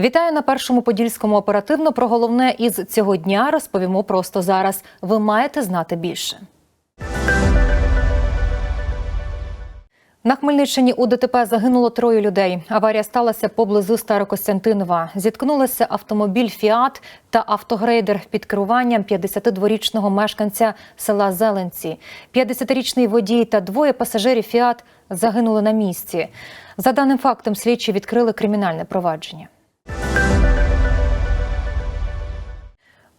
Вітаю на першому подільському оперативно. Про головне із цього дня розповімо просто зараз. Ви маєте знати більше. На Хмельниччині у ДТП загинуло троє людей. Аварія сталася поблизу Старокостянтинова. Зіткнулися автомобіль Фіат та автогрейдер під керуванням 52-річного мешканця села Зеленці. 50-річний водій та двоє пасажирів Фіат загинули на місці. За даним фактом, слідчі відкрили кримінальне провадження.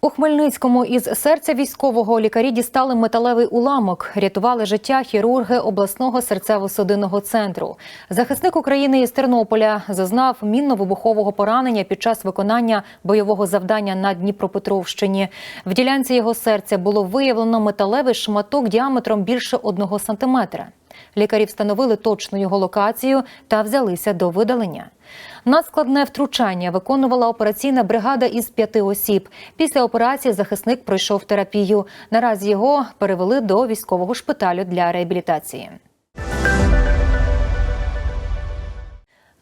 У Хмельницькому із серця військового лікарі дістали металевий уламок. Рятували життя хірурги обласного серцево-судинного центру. Захисник України із Тернополя зазнав мінно-вибухового поранення під час виконання бойового завдання на Дніпропетровщині. В ділянці його серця було виявлено металевий шматок діаметром більше одного сантиметра. Лікарі встановили точну його локацію та взялися до видалення. Надскладне втручання виконувала операційна бригада із п'яти осіб. Після операції захисник пройшов терапію. Наразі його перевели до військового шпиталю для реабілітації.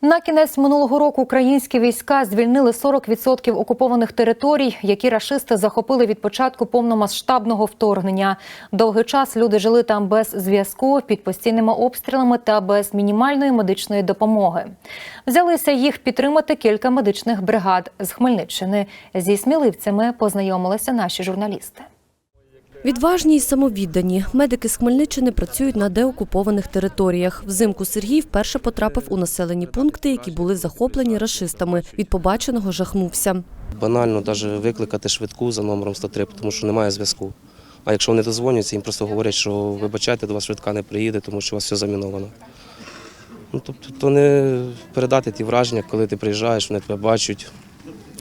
На кінець минулого року українські війська звільнили 40% окупованих територій, які рашисти захопили від початку повномасштабного вторгнення. Довгий час люди жили там без зв'язку, під постійними обстрілами та без мінімальної медичної допомоги. Взялися їх підтримати кілька медичних бригад з Хмельниччини. Зі сміливцями познайомилися наші журналісти. Відважні й самовіддані медики з Хмельниччини працюють на деокупованих територіях. Взимку Сергій вперше потрапив у населені пункти, які були захоплені рашистами. Від побаченого жахнувся. Банально навіть викликати швидку за номером 103, тому що немає зв'язку. А якщо вони дозвонюються, їм просто говорять, що вибачайте, до вас швидка не приїде, тому що у вас все заміновано. Ну, тобто, то не передати ті враження, коли ти приїжджаєш, вони тебе бачать,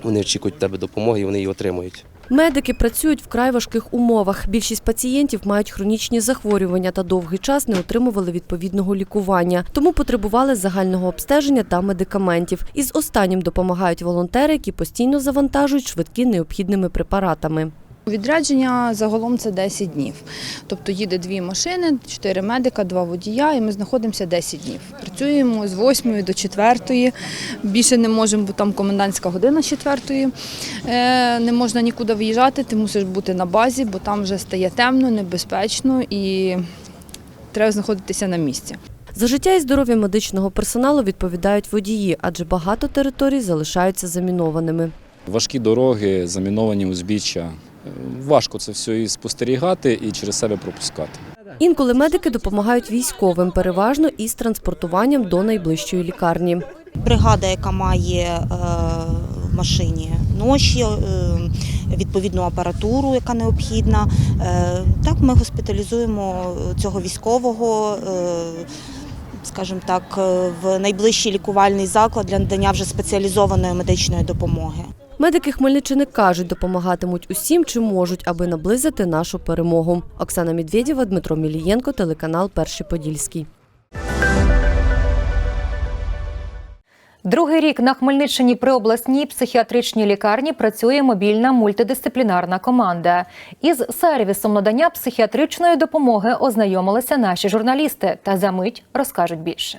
вони очікують тебе допомоги і вони її отримують. Медики працюють вкрай важких умовах. Більшість пацієнтів мають хронічні захворювання та довгий час не отримували відповідного лікування, тому потребували загального обстеження та медикаментів. Із останнім допомагають волонтери, які постійно завантажують швидкі необхідними препаратами. Відрядження загалом це 10 днів. Тобто їде дві машини, 4 медика, два водія, і ми знаходимося 10 днів. Працюємо з 8 до 4. Більше не можемо, бо там комендантська година з 4. Е, Не можна нікуди виїжджати, ти мусиш бути на базі, бо там вже стає темно, небезпечно і треба знаходитися на місці. За життя і здоров'я медичного персоналу відповідають водії, адже багато територій залишаються замінованими. Важкі дороги, заміновані узбіччя. Важко це все і спостерігати, і через себе пропускати. Інколи медики допомагають військовим, переважно із транспортуванням до найближчої лікарні. бригада, яка має е, в машині ноші, е, відповідну апаратуру, яка необхідна. Е, так, ми госпіталізуємо цього військового, скажімо так, в найближчий лікувальний заклад для надання вже спеціалізованої медичної допомоги. Медики Хмельниччини кажуть, допомагатимуть усім, чим можуть, аби наблизити нашу перемогу. Оксана Медведєва, Дмитро Мілієнко, телеканал Перший Подільський. Другий рік на Хмельниччині при обласній психіатричній лікарні працює мобільна мультидисциплінарна команда. Із сервісом надання психіатричної допомоги ознайомилися наші журналісти та за мить розкажуть більше.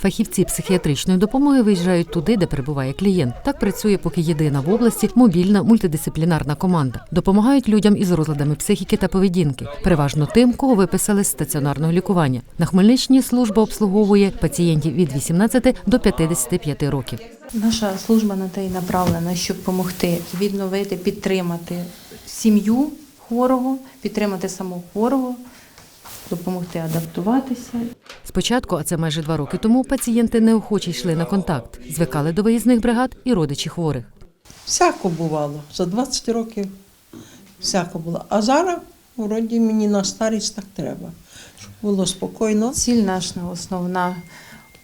Фахівці психіатричної допомоги виїжджають туди, де перебуває клієнт. Так працює поки єдина в області мобільна мультидисциплінарна команда. Допомагають людям із розладами психіки та поведінки, переважно тим, кого виписали з стаціонарного лікування. На Хмельниччині служба обслуговує пацієнтів від 18 до 55 років. Наша служба на те й направлена, щоб допомогти відновити, підтримати сім'ю хворого, підтримати самого хворого, допомогти адаптуватися. Спочатку, а це майже два роки тому, пацієнти неохоче йшли на контакт, звикали до виїзних бригад і родичі хворих. Всяко бувало. За 20 років всяко було. А зараз, вроді, мені на старість так треба, щоб було спокійно. Ціль наша основна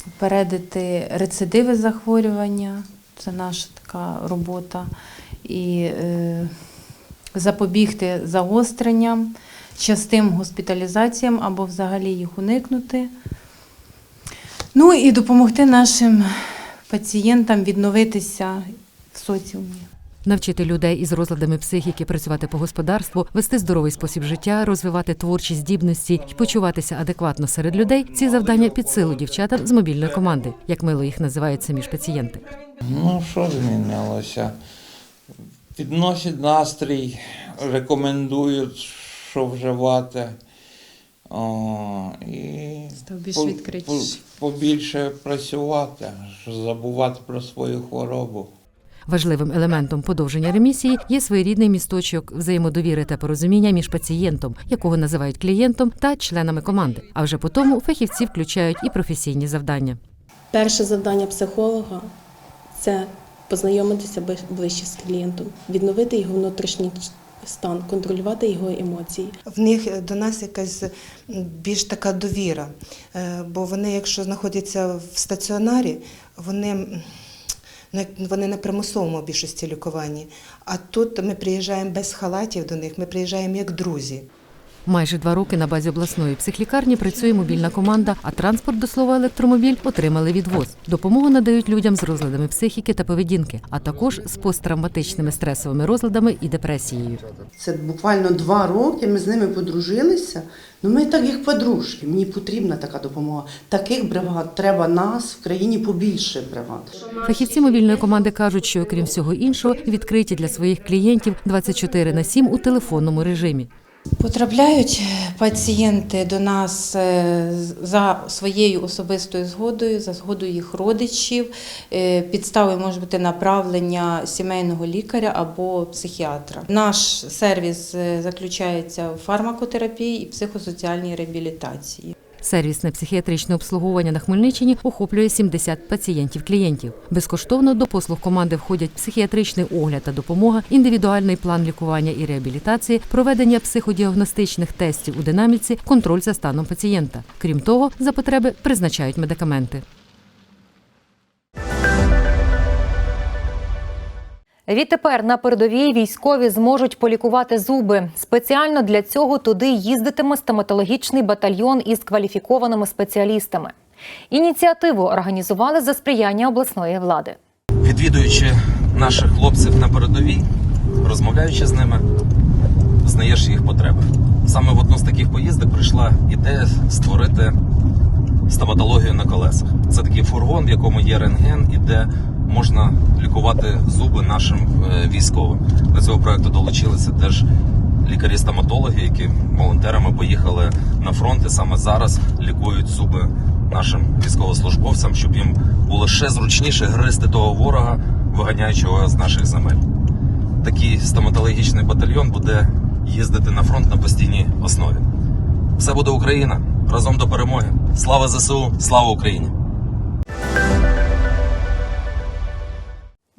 попередити рецидиви захворювання. Це наша така робота. І е, запобігти загостренням, частим госпіталізаціям або взагалі їх уникнути. Ну і допомогти нашим пацієнтам відновитися в соціумі. Навчити людей із розладами психіки працювати по господарству, вести здоровий спосіб життя, розвивати творчі здібності і почуватися адекватно серед людей. Ці завдання під силу дівчатам з мобільної команди, як мило їх називають самі ж пацієнти. Ну, що змінилося? Підносять настрій, рекомендують, що вживати. О, і Став більш по- по- побільше працювати, забувати про свою хворобу. Важливим елементом подовження ремісії є своєрідний місточок взаємодовіри та порозуміння між пацієнтом, якого називають клієнтом, та членами команди. А вже по тому фахівці включають і професійні завдання. Перше завдання психолога це познайомитися ближче з клієнтом, відновити його внутрішній стан, контролювати його емоції. В них до нас якась більш така довіра. Е, Бо вони, якщо знаходяться в стаціонарі, вони, ну, як- вони на примусовому більшості лікуванні. А тут ми приїжджаємо без халатів до них, ми приїжджаємо як друзі. Майже два роки на базі обласної психлікарні працює мобільна команда, а транспорт, до слова, електромобіль отримали відвоз. Допомогу надають людям з розладами психіки та поведінки, а також з посттравматичними стресовими розладами і депресією. Це буквально два роки. Ми з ними подружилися. Ну ми так як подружки. Мені потрібна така допомога. Таких бригад треба нас в країні побільше бригад. Фахівці мобільної команди кажуть, що окрім всього іншого, відкриті для своїх клієнтів 24 на 7 у телефонному режимі. Потрапляють пацієнти до нас е, за своєю особистою згодою, за згодою їх родичів. Е, Підставою може бути направлення сімейного лікаря або психіатра. Наш сервіс е, заключається в фармакотерапії і психосоціальній реабілітації. Сервісне психіатричне обслуговування на Хмельниччині охоплює 70 пацієнтів-клієнтів. Безкоштовно до послуг команди входять психіатричний огляд та допомога, індивідуальний план лікування і реабілітації, проведення психодіагностичних тестів у динаміці, контроль за станом пацієнта. Крім того, за потреби призначають медикаменти. Відтепер на передовій військові зможуть полікувати зуби. Спеціально для цього туди їздитиме стоматологічний батальйон із кваліфікованими спеціалістами. Ініціативу організували за сприяння обласної влади. Відвідуючи наших хлопців на передовій, розмовляючи з ними, знаєш їх потреби. Саме в одну з таких поїздок прийшла ідея створити стоматологію на колесах. Це такий фургон, в якому є рентген і де можна лікувати зуби нашим е, військовим. До цього проекту долучилися теж лікарі-стоматологи, які волонтерами поїхали на фронт і саме зараз лікують зуби нашим військовослужбовцям, щоб їм було ще зручніше гризти того ворога, виганяючи його з наших земель. Такий стоматологічний батальйон буде їздити на фронт на постійній основі. Все буде Україна разом до перемоги. Слава ЗСУ, слава Україні!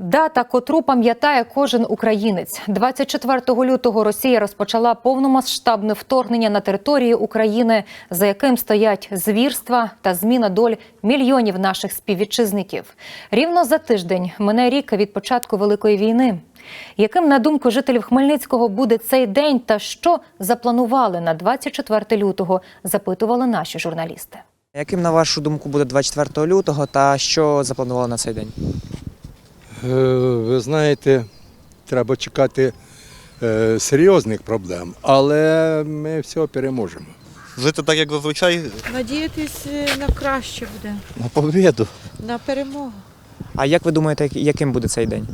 Дата, котру пам'ятає кожен українець, 24 лютого Росія розпочала повномасштабне вторгнення на територію України, за яким стоять звірства та зміна доль мільйонів наших співвітчизників. Рівно за тиждень мине рік від початку великої війни. Яким, на думку жителів Хмельницького, буде цей день та що запланували на 24 лютого, запитували наші журналісти. Яким, на вашу думку, буде 24 лютого та що запланували на цей день? Е, Ви знаєте, треба чекати е, серйозних проблем, але ми все переможемо. Жити так, як зазвичай, Надіятись е, на краще буде, на побіду. на перемогу. А як ви думаєте, яким буде цей день?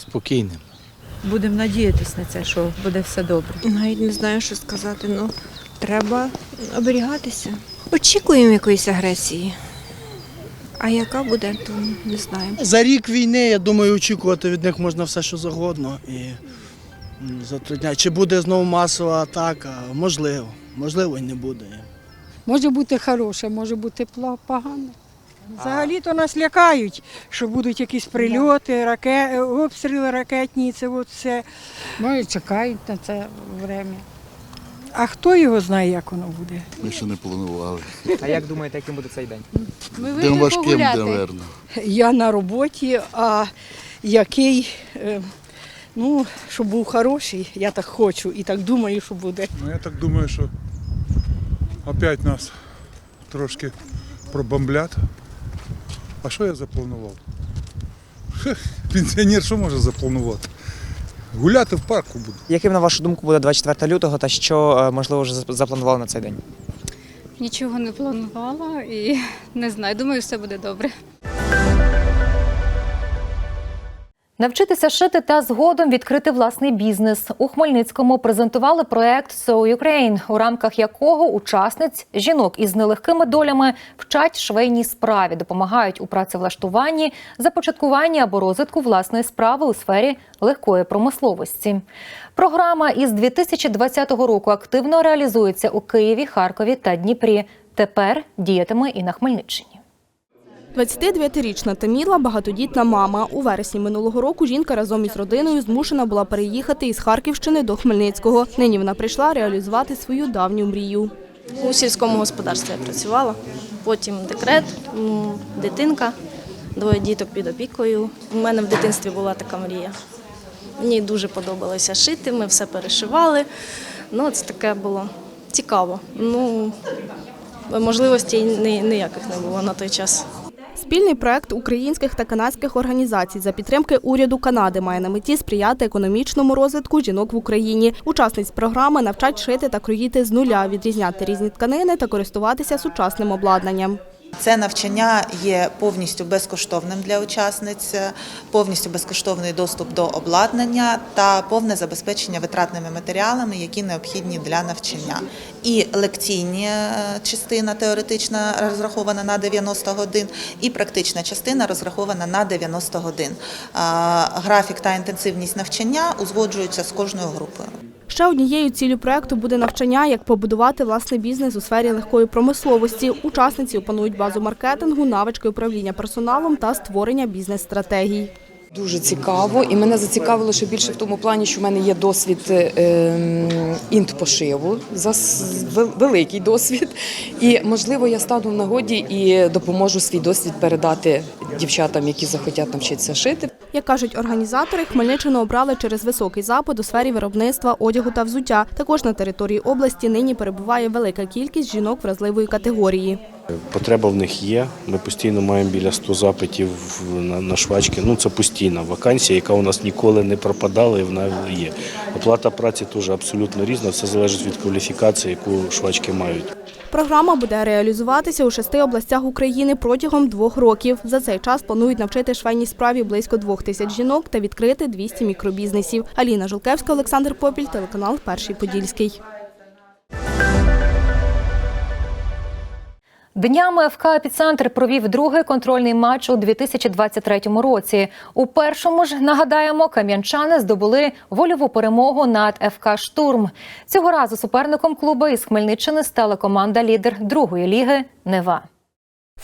Спокійним. Будемо надіятись на це, що буде все добре. Навіть не знаю, що сказати. Ну, треба оберігатися. Очікуємо якоїсь агресії. А яка буде, то не знаємо. За рік війни, я думаю, очікувати від них можна все, що завгодно. І затрудняє. Чи буде знову масова атака? Можливо. Можливо, і не буде. Може бути хороше, може бути погане. Взагалі-то нас лякають, що будуть якісь прильоти, раке... обстріли ракетні, це от все. Ну і чекають на це время. А хто його знає, як воно буде? Ми ще не планували. А як думаєте, яким буде цей день? Ми День важким, напевно. Я на роботі, а який, е, ну, щоб був хороший, я так хочу і так думаю, що буде. Ну, я так думаю, що опять нас трошки пробомблять. А що я запланував? Хе, Пенсіонер що може запланувати? Гуляти в парку буду. Яким, на вашу думку, буде 24 лютого та що, е, можливо, вже запланували на цей день? Нічого не планувала і не знаю. Думаю, все буде добре. Навчитися шити та згодом відкрити власний бізнес. У Хмельницькому презентували проект «So Ukraine», у рамках якого учасниць жінок із нелегкими долями вчать швейній справі, допомагають у працевлаштуванні, започаткуванні або розвитку власної справи у сфері легкої промисловості. Програма із 2020 року активно реалізується у Києві, Харкові та Дніпрі. Тепер діятиме і на Хмельниччині. 29-річна Таміла – багатодітна мама. У вересні минулого року жінка разом із родиною змушена була переїхати із Харківщини до Хмельницького. Нині вона прийшла реалізувати свою давню мрію. У сільському господарстві я працювала, потім декрет, дитинка, двоє діток під опікою. У мене в дитинстві була така мрія. Мені дуже подобалося шити, ми все перешивали. Ну, це таке було цікаво. Ну, можливостей ніяких не було на той час. Спільний проект українських та канадських організацій за підтримки уряду Канади має на меті сприяти економічному розвитку жінок в Україні. Учасниць програми навчать шити та кроїти з нуля, відрізняти різні тканини та користуватися сучасним обладнанням. Це навчання є повністю безкоштовним для учасниць, повністю безкоштовний доступ до обладнання та повне забезпечення витратними матеріалами, які необхідні для навчання. І лекційні е, частина теоретична розрахована на 90 годин, і практична частина розрахована на 90 годин. Графік та інтенсивність навчання узгоджуються з кожною групою. Ще однією ціллю проекту буде навчання, як побудувати власний бізнес у сфері легкої промисловості. Учасниці опанують базу маркетингу, навички управління персоналом та створення бізнес-стратегій. Дуже цікаво, і мене зацікавило ще більше в тому плані, що в мене є досвід е, інт-пошиву, великий досвід. І можливо, я стану в нагоді і допоможу свій досвід передати дівчатам, які захотять навчитися шити. Як кажуть організатори, Хмельниччину обрали через високий запит у сфері виробництва одягу та взуття. Також на території області нині перебуває велика кількість жінок вразливої категорії. Потреба в них є. Ми постійно маємо біля 100 запитів на, швачки. Ну це постійна вакансія, яка у нас ніколи не пропадала і вона є. Оплата праці теж абсолютно різна. Все залежить від кваліфікації, яку швачки мають. Програма буде реалізуватися у шести областях України протягом двох років. За цей час планують навчити швейній справі близько двох тисяч жінок та відкрити 200 мікробізнесів. Аліна Жулкевська, Олександр Попіль, телеканал Перший Подільський. Днями ФК «Епіцентр» провів другий контрольний матч у 2023 році. У першому ж, нагадаємо, кам'янчани здобули вольову перемогу над ФК «Штурм». Цього разу суперником клубу із Хмельниччини стала команда лідер другої ліги «Нева».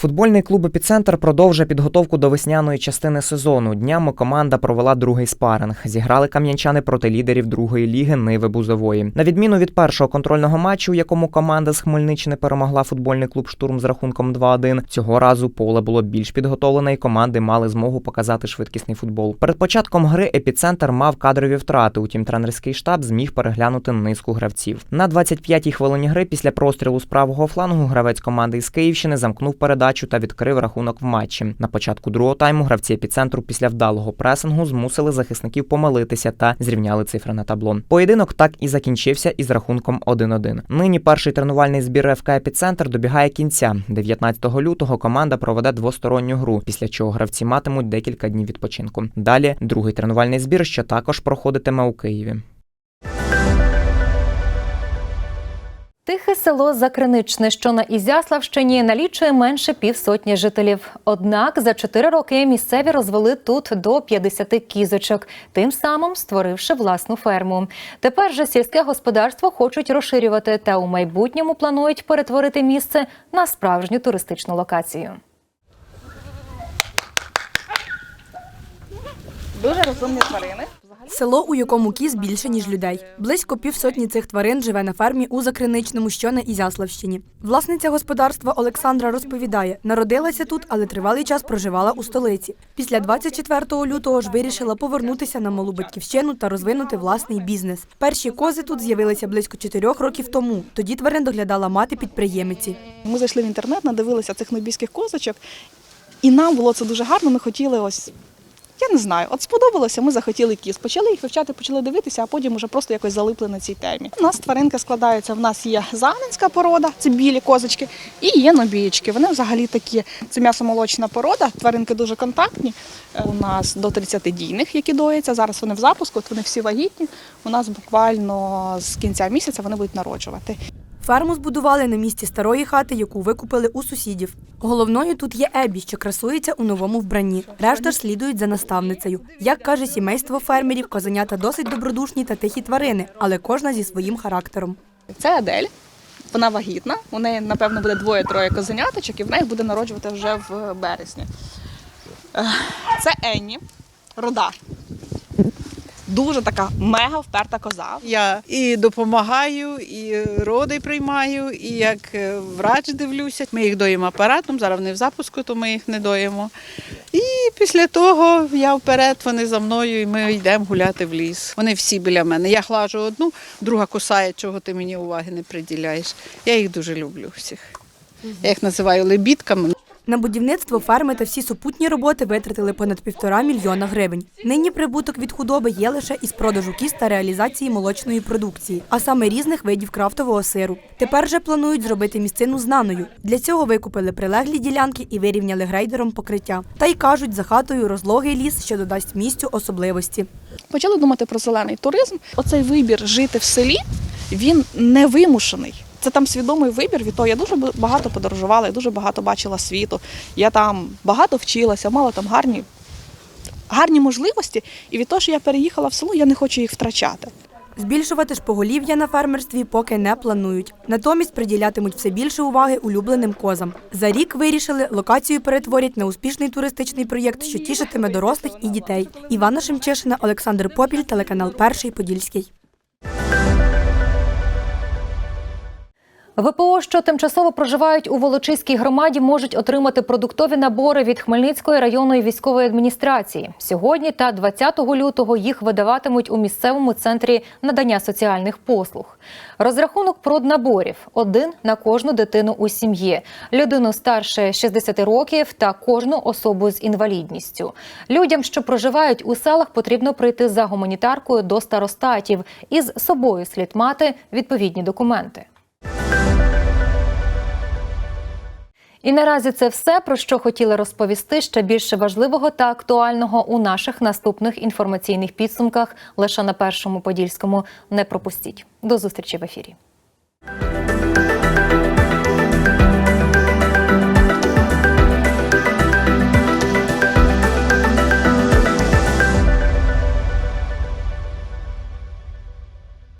Футбольний клуб «Епіцентр» продовжує підготовку до весняної частини сезону. Днями команда провела другий спаринг. Зіграли кам'янчани проти лідерів другої ліги Ниви Бузової. На відміну від першого контрольного матчу, у якому команда з Хмельниччини перемогла футбольний клуб Штурм з рахунком 2-1, цього разу поле було більш підготовлене, і команди мали змогу показати швидкісний футбол. Перед початком гри «Епіцентр» мав кадрові втрати. Утім, тренерський штаб зміг переглянути низку гравців. На 25-й хвилині гри після прострілу з правого флангу гравець команди із Київщини замкнув передачу та відкрив рахунок в матчі. На початку другого тайму гравці епіцентру після вдалого пресингу змусили захисників помилитися та зрівняли цифри на табло. Поєдинок так і закінчився із рахунком 1-1. Нині перший тренувальний збір ФК «Епіцентр» добігає кінця. 19 лютого команда проведе двосторонню гру, після чого гравці матимуть декілька днів відпочинку. Далі другий тренувальний збір, що також проходитиме у Києві. Тихе село Закриничне, що на Ізяславщині, налічує менше півсотні жителів. Однак за чотири роки місцеві розвели тут до 50 кізочок, тим самим створивши власну ферму. Тепер же сільське господарство хочуть розширювати та у майбутньому планують перетворити місце на справжню туристичну локацію. Дуже розумні тварини. Село, у якому кіз більше, ніж людей. Близько півсотні цих тварин живе на фермі у Закриничному, що на Ізяславщині. Власниця господарства Олександра розповідає, народилася тут, але тривалий час проживала у столиці. Після 24 лютого ж вирішила повернутися на малу батьківщину та розвинути власний бізнес. Перші кози тут з'явилися близько чотирьох років тому. Тоді тварин доглядала мати підприємиці. Ми зайшли в інтернет, надивилися цих нобійських козочок, і нам було це дуже гарно. Ми хотіли ось Я не знаю. От сподобалося, ми захотіли кіз. Почали їх вивчати, почали дивитися, а потім вже просто якось залипли на цій темі. У нас тваринки складаються. В нас є загненська порода, це білі козочки, і є нобієчки. Вони взагалі такі. Це м'ясомолочна порода. Тваринки дуже контактні. Е, У нас до 30 дійних, які доїться. Зараз вони в запуску, от вони всі вагітні. У нас буквально з кінця місяця вони будуть народжувати. Ферму збудували на місці старої хати, яку викупили у сусідів. Головною тут є Ебі, що красується у новому вбранні. Решта ж слідують за наставницею. Як каже сімейство фермерів, козенята досить добродушні та тихі тварини, але кожна зі своїм характером. Це Адель. Вона вагітна. У неї, напевно, буде двоє-троє козеняточок, і вона їх буде народжувати вже в березні. Е, Це Енні, рода. Дуже така мега вперта коза. Я і допомагаю, і роди приймаю, і як е, врач дивлюся. Ми їх доїмо апаратом, зараз вони в запуску, то ми їх не доїмо. І після того я вперед, вони за мною, і ми йдемо гуляти в ліс. Вони всі біля мене. Я глажу одну, друга кусає, чого ти мені уваги не приділяєш. Я їх дуже люблю всіх. Я їх називаю лебідками. На будівництво ферми та всі супутні роботи витратили понад півтора мільйона гривень. Нині прибуток від худоби є лише із продажу кіз та реалізації молочної продукції, а саме різних видів крафтового сиру. Тепер же планують зробити місцину знаною. Для цього викупили прилеглі ділянки і вирівняли грейдером покриття. Та й кажуть, за хатою розлогий ліс, що додасть місцю особливості. Почали думати про зелений туризм. Оцей вибір жити в селі він не вимушений. Це там свідомий вибір. Від того я дуже багато подорожувала, я дуже багато бачила світу. Я там багато вчилася, мала там гарні, гарні можливості. І від того, що я переїхала в село, я не хочу їх втрачати. Збільшувати ж поголів'я на фермерстві поки не планують. Натомість приділятимуть все більше уваги улюбленим козам. За рік вирішили, локацію перетворять на успішний туристичний проєкт, що тішитиме дорослих і дітей. Івана Шемчешина, Олександр Попіль, телеканал Перший Подільський. ВПО, що тимчасово проживають у Волочиській громаді, можуть отримати продуктові набори від Хмельницької районної військової адміністрації. Сьогодні та 20 лютого їх видаватимуть у місцевому центрі надання соціальних послуг. Розрахунок проднаборів – один на кожну дитину у сім'ї, людину старше 60 років та кожну особу з інвалідністю. Людям, що проживають у селах, потрібно прийти за гуманітаркою до старостатів. Із собою слід мати відповідні документи. І наразі це все, про що хотіли розповісти. Ще більше важливого та актуального у наших наступних інформаційних підсумках лише на першому подільському. Не пропустіть. До зустрічі в ефірі.